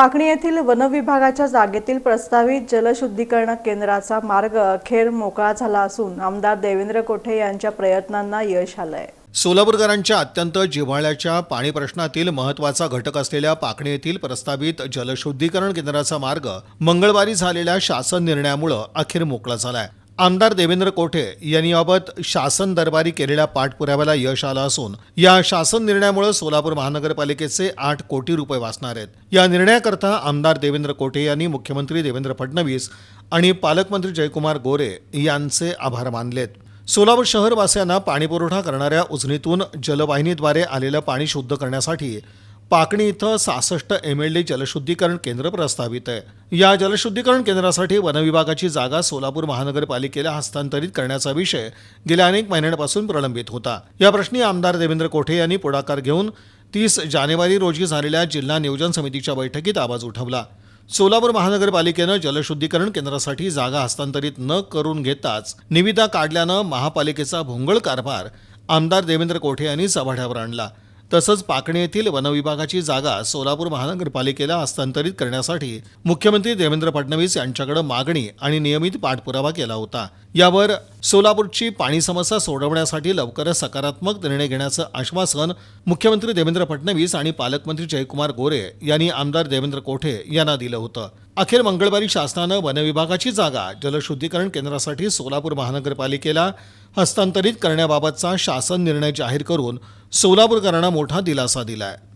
पाकणी येथील वनविभागाच्या जागेतील प्रस्तावित जलशुद्धीकरण केंद्राचा मार्ग अखेर मोकळा झाला असून आमदार देवेंद्र कोठे यांच्या प्रयत्नांना यश आलंय. सोलापूरकरांच्या अत्यंत जिव्हाळ्याच्या पाणी प्रश्नातील महत्त्वाचा घटक असलेल्या पाकणी येथील प्रस्तावित जलशुद्धीकरण केंद्राचा मार्ग मंगळवारी झालेल्या शासन निर्णयामुळं अखेर मोकळा झालाय. आमदार देवेंद्र कोठे यांनी याबाबत शासन दरबारी केलेल्या पाठपुराव्याला यश आलं असून या शासन निर्णयामुळे सोलापूर महानगरपालिकेचे आठ कोटी रुपये वाचणार आहेत. या निर्णयाकरता आमदार देवेंद्र कोठे यांनी मुख्यमंत्री देवेंद्र फडणवीस आणि पालकमंत्री जयकुमार गोरे यांचे आभार मानलेत. सोलापूर शहरवासियांना पाणीपुरवठा करणाऱ्या उजनीतून जलवाहिनीद्वारे आलेलं पाणी शुद्ध करण्यासाठी पाकणी इथं सहासष्ट एम एल डी जलशुद्धीकरण केंद्र प्रस्तावित आहे. या जलशुद्धीकरण केंद्रासाठी वनविभागाची जागा सोलापूर महानगरपालिकेला हस्तांतरित करण्याचा विषय गेल्या अनेक महिन्यांपासून प्रलंबित होता. या प्रश्नी आमदार देवेंद्र कोठे यांनी पुढाकार घेऊन तीस जानेवारी रोजी झालेल्या जिल्हा नियोजन समितीच्या बैठकीत आवाज उठवला. सोलापूर महानगरपालिकेनं जलशुद्धीकरण केंद्रासाठी जागा हस्तांतरित न करून घेताच निविदा काढल्यानं महापालिकेचा भोंगळ कारभार आमदार देवेंद्र कोठे यांनी चव्हाट्यावर आणला. तसंच पाकणे येथील वनविभागाची जागा सोलापूर महानगरपालिकेला हस्तांतरित करण्यासाठी मुख्यमंत्री देवेंद्र फडणवीस यांच्याकडे मागणी आणि नियमित पाठपुरावा केला होता. यावर सोलापूरची पाणी समस्या सोडवण्यासाठी लवकरच सकारात्मक निर्णय घेण्याचं आश्वासन मुख्यमंत्री देवेंद्र फडणवीस आणि पालकमंत्री जयकुमार गोरे यांनी आमदार देवेंद्र कोठे यांना दिलं होतं. अखेर मंगळवारी शासनानं वनविभागाची जागा जलशुद्धीकरण केंद्रासाठी सोलापूर महानगरपालिकेला हस्तांतरित करण्याबाबतचा शासन निर्णय जाहीर करून सोलापूरकरांना मोठा दिलासा दिला आहे